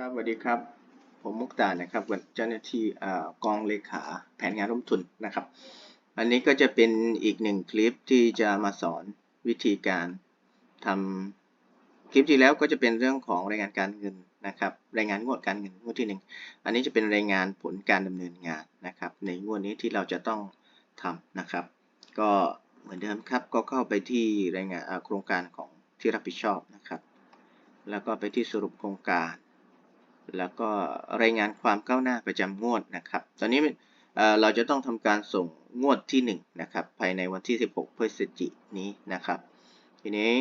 ครับสวัสดีครับ ผมมุกตานะครับเจ้าหน้าที่กองเลขาแผนงานร่วมทุนนะครับ อันนี้ก็จะเป็นอีกหนึ่งคลิปที่จะมาสอนวิธีการทำคลิปที่แล้วก็จะเป็นเรื่องของรายงานการเงินนะครับ รายงานงวดการเงินงวดที่หนึ่งอันนี้จะเป็นรายงานผลการดำเนินงานนะครับ ในงวดนี้ที่เราจะต้องทำนะครับ ก็เหมือนเดิมครับก็เข้าไปที่รายงานโครงการของที่รับผิดชอบนะครับ แล้วก็ไปที่สรุปโครงการ แล้วก็รายงานความก้าวหน้าประจำงวดนะครับ ตอนนี้เราจะต้องทำการส่งงวดที่1นะครับภายในวันที่ 16 พฤศจิกายนนี้นะครับ ทีนี้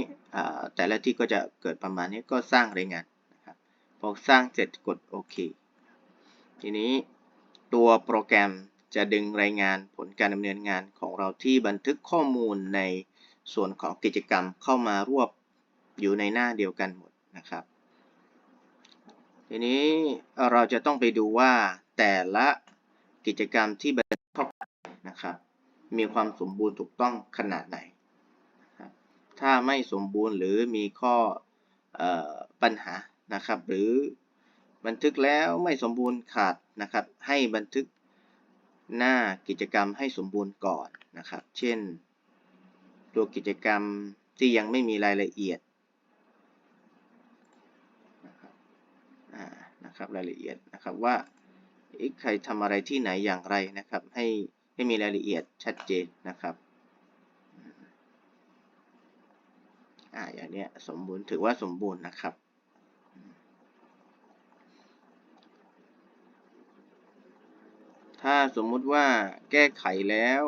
แต่ละที่ก็จะเกิดประมาณนี้ก็สร้างรายงานนะครับพอสร้างเสร็จกดโอเคทีนี้ตัวโปรแกรมจะดึงรายงานผลการดำเนินงานของเราที่บันทึกข้อมูลในส่วนของกิจกรรมเข้ามารวบอยู่ในหน้าเดียวกันหมดนะครับ ทีนี้เราจะต้องไปดูว่าแต่ละกิจกรรมที่บันทึกเข้าไปนะครับมีความสมบูรณ์ถูกต้องขนาดไหน ถ้าไม่สมบูรณ์หรือมีข้อออปัญหานะครับ หรือบันทึกแล้วไม่สมบูรณ์ขาดนะครับ ให้บันทึกหน้ากิจกรรมให้สมบูรณ์ก่อนนะครับ เช่น ตัวกิจกรรมที่ยังไม่มีรายละเอียด อ่า นะครับรายละเอียดนะครับว่าใครทำอะไรที่ไหนอย่างไรนะครับ ให้ให้มีรายละเอียดชัดเจนนะครับอ่าอย่างเนี้ยสมบูรณ์ถือว่าสมบูรณ์นะครับถ้าสมมุติว่าแก้ไขแล้ว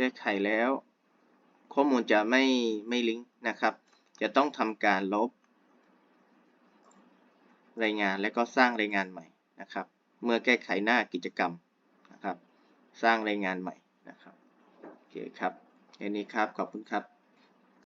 ก้ไขแล้ว ข้อมูลจะไม่ไม่ลิงก์นะครับ จะต้องทำการลบ รายงานและก็สร้างรายงานใหม่นะครับ เมื่อแก้ไขหน้ากิจกรรมนะครับ สร้างรายงานใหม่นะครับโอเคครับแค่นี้ครับขอบคุณครับ